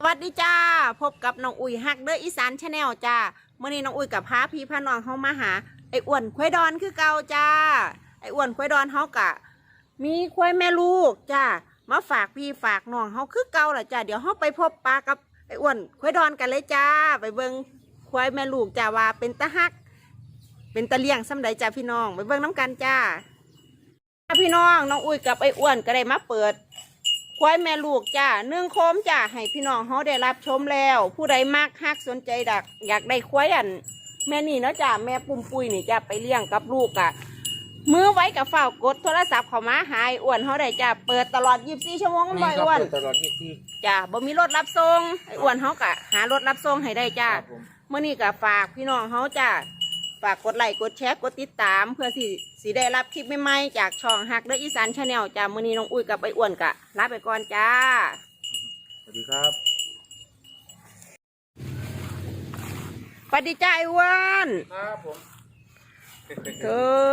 สวัสดีจ้า พบกับน้องอุ้ยฮักเดอร์อีสานชาแนลจ้าเมื่อนี้น้องอุ้ยกับพาพี่พาน้องเขามาหา ไอ้อ้วนควายดอนคือเก่าจ้า ไอ้อ้วนควายดอนเขากะ มีควายแม่ลูกจ้ามาฝากพี่ฝากน้องเขาคือเก่าแหละจ้าเดี๋ยวเขาไปพบปลากับไอ้อ้วนควายดอนกันเลยจ้า ไปเบิ่งควายแม่ลูกจ้าว่าเป็นตาฮัก เป็นตาเลียงสำใดจ้าพี่น้อง ไปเบิ่งน้ำกันจ้า พี่น้องน้องอุ้ยกับไอ้อ้วนก็ได้มาเปิด ควายแม่ลูกจ้าเนื่องโคมจ้าให้พี่น้องเขาได้รับชมแล้ว ผู้ใดมากฮักสนใจดัก อยากได้ควายอัน แม่นี่เนาะจ้าแม่ปุ่มปุยนี่จ้าไปเลี้ยงกับลูกอะมือไว้กับเฝ้ากดโทรศัพท์เขามาหายอ้วนเขาได้จ้าเปิดตลอด 24 ชั่วโมงมันบ่อยอ้วนตลอดที่ที่จ้าบ่มีรถรับส่งไอ้อ้วนเขากะหารถรับส่งให้ได้จ้าครับผม เมื่อนี้ก็ฝากพี่น้องเขาจ้าฝากกดไลค์กดแชร์กดติดตาม เพื่อสิสิได้รับคลิปใหม่ๆจากช่องฮักเดออีสานชาแนลจ้ามื่อนี้น้องอุ้ยกับไอ้อ้วนกะลาไปก่อนจ้า สวัสดีครับสวัสดีจ้าไอ้อ้วนครับผมเธ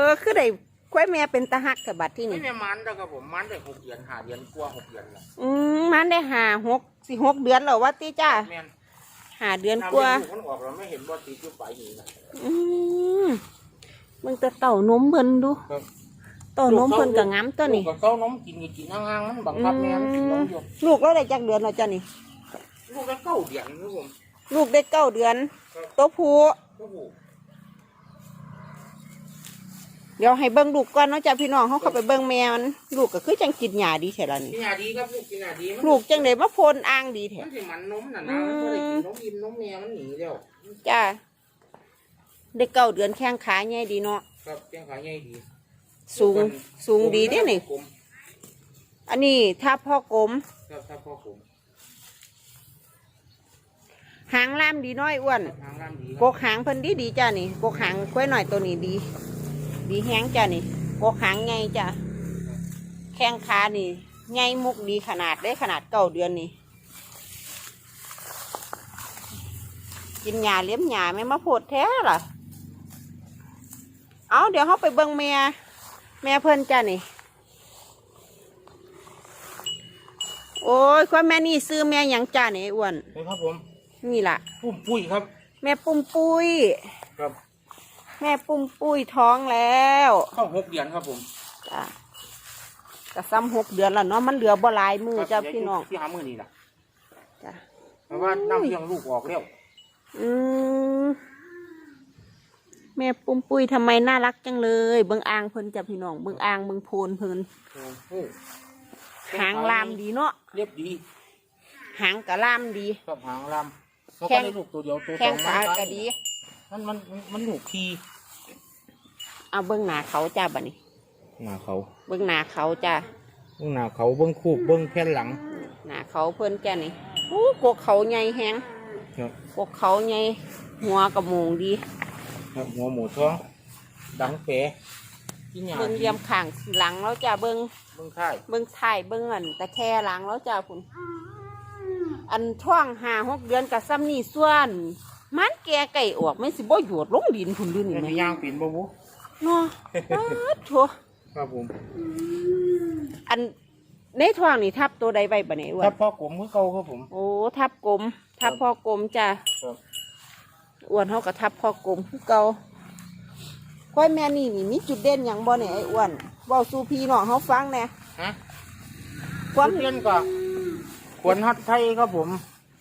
อคือได้ควายแม่เป็นตาฮักกับบัดที่นี่นี่แม่มันแล้วครับผมมันได้หกเดือนหาเดือนกว่าหกเดือนแล้วอืมมันได้หาหกสิหกเดือนแล้ววะติจ้า แม่น หาเดือนน้ำกว่าลูกมันออกเราไม่เห็นว่าตีจุดปลายหีนะอืมมึงจะเต่านมเพิ่นดูครับเต่านมเพิ่นกับงามตัวนี้ลูกกับเขาน้มกินก็กินห่างๆมันบังคับแม่มันกินนมอยู่ลูกแล้วได้จักเดือนแล้วจ้านี่ลูกก็เก้าเดือนครับผมลูกได้เก้าเดือนครับตัวผู้โอ้โห เดี๋ยวให้เบิ่งลูกก่อนเนาะจ้าพี่น้องเขาเข้าไปเบิ่งแม่มันลูกก็คือจังกินหญ้าดีแท้ละนี่กินยาดีครับลูกกินยาดีมันลูกจังไดมาโพนอ่างดีแท้มันสิมันนมน่ะนะมันไม่ได้กินนมอิ่มนมแม่มันหนีแล้วจ้าได้เก้าเดือนแข้งขาใหญ่ดีเนาะครับแกงขาใหญ่ดี สูงสูงดีเด้นี่ผมอันนี้ถ้าพ่อกลมครับครับพ่อผมหางล่ามดีน้อยอ้วนทางร้านดีคกรับกหางเพิ่นดีดีจ้านี่กกหางควายหน่อยตัวนี้ดี ดีแห้งจ้านี่กกหางใหญ่จ้าแข้งขานี่ใหญ่มุกดีขนาดได้ขนาดเก้าเดือนนี่กินหญ้าเลี้ยมหญ้าไม่มาโพดแท้ล่ะเอาเดี๋ยวเขาไปเบิ่งแม่แม่เพิ่นจ้านี่ โอ้ยควายแม่นี่ซื้อแม่หยังจ้านี่ไอ้อ้วนนี่ครับผม นี่ล่ะ ปุ้มปุ้ยครับ แม่ปุ้มปุ้ย ครับ แม่ปุ้มปุ้ยท้องแล้วเข้าหกเดือนครับผมจ้ะกะซ้ำหกเดือนแล้วเนาะมันเหลือบ่หลายมือจ้าครับพี่น้องที่หามือนี่นะจ้ะเพราะว่าน้ำเลี้ยงลูกออกแล้วอืมแม่ปุ้มปุ้ยทำไมน่ารักจังเลยเบิ่งอ่างเพิ่นจ้ะพี่น้องเบิ่งอ่างเบิ่งโพนเพิ่นโอ้โหหางลามดีเนาะเรียบดี หางกะลามดีครับหางลามมันแข้ก็งได้ลูกตัวเดียวตัวแข้งสอขากะดี มันมันมันมันลูกที เอาเบิ่งหน้าเขาจ้าบัดนี้ หน้าเขาเบิ่งหน้าเขาจ้าเบื้องหน้าเขาเบื้องคูบเบื้องแผ่นหลัง หน้าเขาเพิ่นจ้ะนี่อู้กกเขาใหญ่แฮงครับ กกเขาใหญ่หัวกระโมงดีครับหัวหมูท้องดังเป๋กินหยาเบิ่งเหลี่ยมข้างหลังแล้วจ้าเบิ่งเบื้องท้ายเบิ่งถ่ายเบิ่งอันตะแคหลังแล้วจ้าพุ่นอันท่องหาหกเดือนกับซ้ำนี่ส่วน มันแก่ไก่ออกไม่สิบ่หยวดลงดินพุ่นดื้อนี่มันแหมมีย่างปีนบ่บุ เนาะป๊าดโถั่วครับผมอันในท้องนี่ทับตัวใดไว้บ่เนี่ยอ้วถ้านพ่อกลมคือเก่าครับผม โอ้ทับกลม ทับพ่อกลมจ้าครับอ้วนเฮาก็ทับพ่อกลมคือเก่าควายแม่นี่นี่มีจุดเด่นหยังบ่เนี่ยไอ้อ้วนเว้าสู่พี่น้องเฮาฟังแหน่ฮะความเล่นก็ขวนฮัดไทยครับผม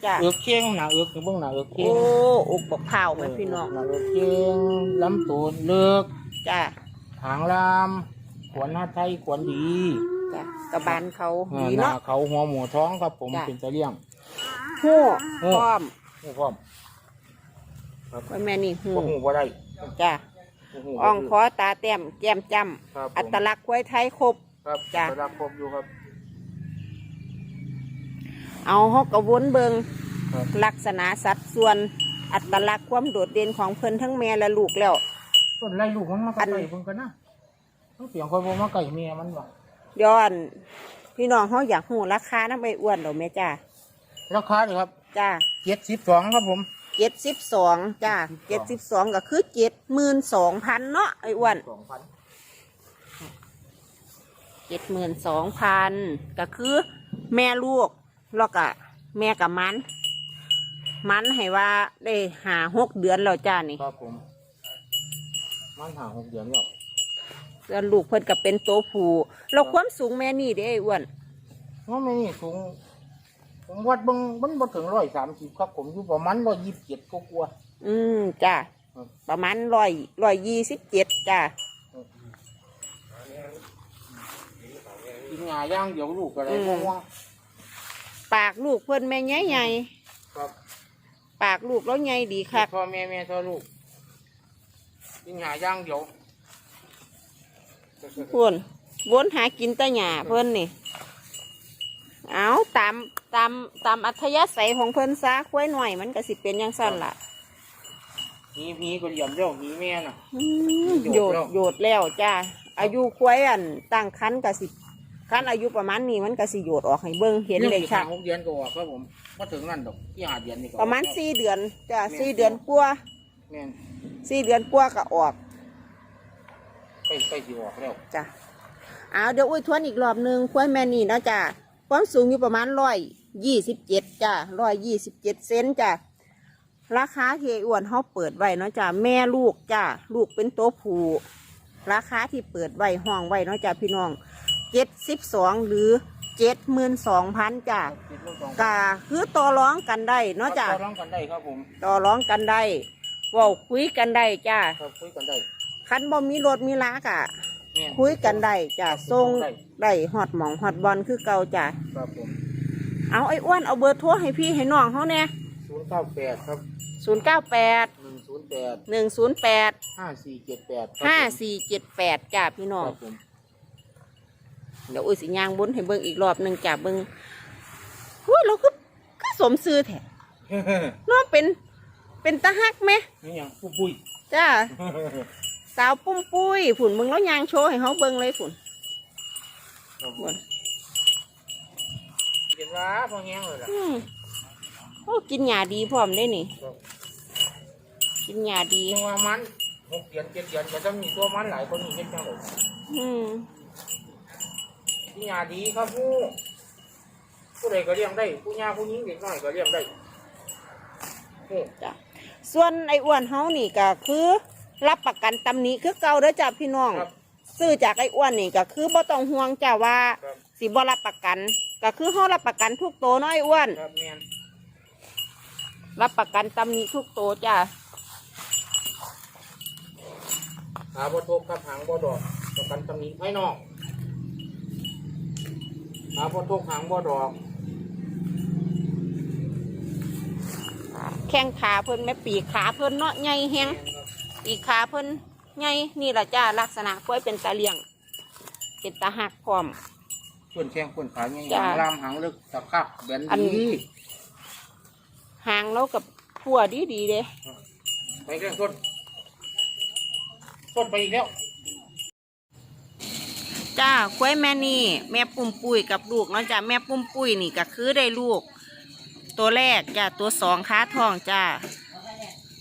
จ้าเอือกเชียงหนาเอือกเบื้องหนาเอือกเชีโอ้ยงอกบักเผาวแม่พี่น้องหนาเอือกเชียงลำตูนเลือก จ้าหางลาม ขวนฮัดไทยขวนดีจ้ะกระบาลเขาอ่าดีหน้าเนาะ เขาหัวหมูท้องครับผมจ้ะ เป็นตะเลี่ยง หู้หู้ พร้อมหูพร้อมไว้แม่นี่หู้ก็หูบ่ได้จ้ะหูอ่องคอตาแต้มแก้มจครับำอัตลักษณ์ควายไทยครบ ครับจ้ะระดับครบอยู่ครับ เอาฮอกกระวนเบิงครับ ลักษณะสัดส่วน อัตลักษณ์ความโดดเด่นของเพิ่นทั้งแม่และลูกแล้ว ต้นไล่ลูกมันมาอัไก่นเพิ่งกันนะต้องเสียงคอยบ่มาไก่เมียมันบ่ย้อน พี่น้องเขาอยากหูราคาน้ำใบอ้วนเหรอแม่จ้าราคาเลยครับจ้าเจ็ดสิบสองครับผมเจ็ดสิบสองจ้าเจ็ดสิบสองก็คือเจ็ดหมื่นสองพันเนาะไอ้อ้วนสองพันเจ็ดหมื่นสองพันก็คือแม่ลูกแล้วก็แม่กับมัน มันให้ว่าได้หาหกเดือนแล้วจ้านี่ครับผม มันหาหกเดือนแล้วแล้วลูกเพิ่นก็เป็นโตวผู้เราความสูงแม่นี่เด้ไอ้อ้วนว่าไม่นี่สูงผมวัดเบังมันบ่ถึงร้อยสามสิบครับ ผมอยู่ประมาณร้อยยี่สิบเจ็ดก็กลัวา อืมจ้าครับ ประมาณร้อยร้อยยี่สิบเจ็ดจ้ากินงาย่างเดี๋ยวลูกอะไรอืมง่วง ปากลูกเพิ่นแม่ใหญ่ใหญ่ๆครับ ปากลูกแล้วใหญ่ดีคัก พ่อแม่แม่พ่อลูก กินงาย่างเดี๋ยวพุ่นวนหากินแตะหยาเพิ่นนี่ เอาตามตามตามอัธยาศัยของเพิ่นซะควายหน่อยมันก็สิเป็นอยังสั้นล่ะมีมีก็เหลี่ยมเจ้ามีแม่น่ะอืมโยโยดดแล้วโยดแล้วจ้าอายุควายอันตั้งคันก็สิคันอายุประมาณนี้มันก็สิโยดออกให้เบิ่งเห็นเลยชัดหกเดือนก็ออกครับผมมาถึงนั่นดอกที่หาเดือนนี่ก็ออกประมาณสี่เดือนจ้าสี่เดือนกว่า แม่นสี่เดือนกว่าก็ออกใกล้ใกล้สิออกแล้วจ้ะเอาเดี๋ยวอุ้ยทวนอีกรอบหนึ่งควายแม่นี่เนาะจ้ะความสูงอยู่ประมาณร้อยยี่สิบเจ็ดจ้ะร้อยยี่สิบเจ็ดเซนจ้ะราคาที่ไอ้อ้วนเขาเปิดไว้เนาะจ้ะแม่ลูกจ้ะลูกเป็นตัวผู้ราคาที่เปิดไว้ห้องไว้เนาะจ้ะพี่น้องเจ็ดสิบสองหรือเจ็ดหมื่นสองพันจ้ะคิดว่าสองกาคือต่อร้องกันได้เนาะจ้ะต่อรองกันได้ครับผมต่อร้องกันได้ เว่าคุยกันได้จ้ะครับคุยกันได้คันบ่มีรถมีลากะแม่นคุยกันได้จ้ะครับส่งได้ได้ฮอดหมองฮอดบอลคือเก่าจ้ะครับผมเอาไอ้อ้วนเอาเบอร์โทรให้พี่ให้น้องเขาเนี่ยศูนย์เก้าแปดครับศูนย์เก้าแปดหนึ่งศูนย์แปดหนึ่งศูนย์แปดห้าสี่เจ็ดแปดห้าสี่เจ็ดแปดจ้ะพี่น้อง ครับผมเดี๋ยวอุ้ยสิยางบนให้เบิ่งอีกรอบหนึ่งจ้ะเบิ่งหุ้ยเราคือคือสมซื้อแท้เน้องเป็น เป็นตาฮักไหมนี่ยังปุ้ยปุ้ยจ้าสาวปุ้มปุ้ยฝุ่นมึงแล้วยางโชว์ให้เขาเบิ่งเลยฝุ่นครับผฝุ่มนเห็นว่าพอแห้งเลยล่ะอืมโอ้กินหยาดีพร้อมได้นี่ครับกินหยาดีตัวมันหกเดือนเจ็ดเดือนจะต้องมีตัวมันหลายคนนี้เห็นจังเลยอืมพี่ยาดีครับผู้ผู้ใดก็เลี้ยงได้ ผู้ยาผู้หญิงเด็กน้อยก็เลี้ยงได้โอ้จ้ะ ส่วนไอ้อ้วนเฮานี่ก็คือรับประกันตำหนิคือเก่าเด้อจ้ะพี่น้อง ครับซื้อจากไอ้อ้วนนี่ก็คือบ่ต้องห่วงจ้ะว่าครับ สิบ่รับประกัน ก็คือเฮารับประกันทุกโตวเนาะไอ้อ้วน ครับแมนรับประกันตำหนิทุกโตวจ้ะหาบ่ทบครับหางบ่ดอกประกันตำหนิภายนอกหาบ่ทบหางบ่ดอก แข้งขาเพิ่นแม่ปีกขาเพิ่นเนาะใหญ่แฮงแม่นครับปีกขาเพิ่นใหญ่นี่ล่ะจ้ะลักษณะค่อยเป็นตาเลี้ยง เป็นตาหักพร้อมส่วนแข้งส่วนขาเนี่ยจ้ะ หางลามหางลึกตะคับแบนอันดีหางแล้วกับพัวดีดีๆเด้ไปเรื่องต้นต้นไปอีกแล้วจ้าควายแม่นี่แม่ปุ่มปุ้ยกับลูกเนาะจ้าแม่ปุ่มปุ้ยนี่ก็คือได้ลูก ตัวแรกจ้าตัวสองค้าทองจ้า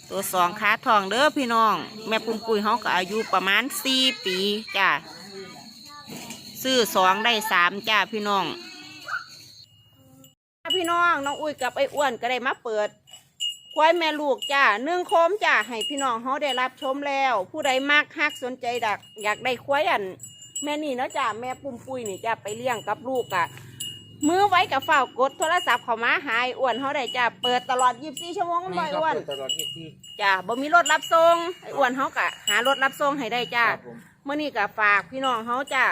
ตัวสองค้าทองเด้อพี่น้อง แม่ปุ่มปุ้ยเขาก็อายุประมาณสี่ปีจ้าซื้อสองได้สามจ้าพี่น้องพี่น้องน้องอุ้ยกับไอ้อ้วนก็ได้มาเปิดควายแม่ลูกจ้าหนึ่งโคมจ้าให้พี่น้องเขาได้รับชมแล้ว ผู้ใดมากฮักสนใจดัก อยากได้ควายอัน แม่นี่เนาะจ้าแม่ปุ่มปุ้ยนี่จ้าไปเลี้ยงกับลูกอะ มือไว้กับเฝ้ากดโทรศัพท์เขามาหายอ้วนเขาได้จ้าเปิดตลอด 24 ชั่วโมงมันบ่นี่อยครับอ้วนเปิดตลอดที่ที่จ้าบ่มีรถรับส่งไอ้อ้วนเขากะหารถรับส่งให้ได้จ้าครับผมเมื่อนี้ก็ฝากพี่น้องเขาจ้า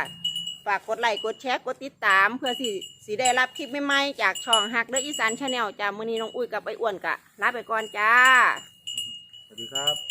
ฝากกดไลค์กดแชร์กดติดตาม เพื่อสิสิได้รับคลิปใหม่ๆจากช่องฮักเดอะอีสานชาแนลจ้ามื่อนี้น้องอุ้ยกับไอ้อ้วนกะลาไปก่อนจ้า สวัสดีครับ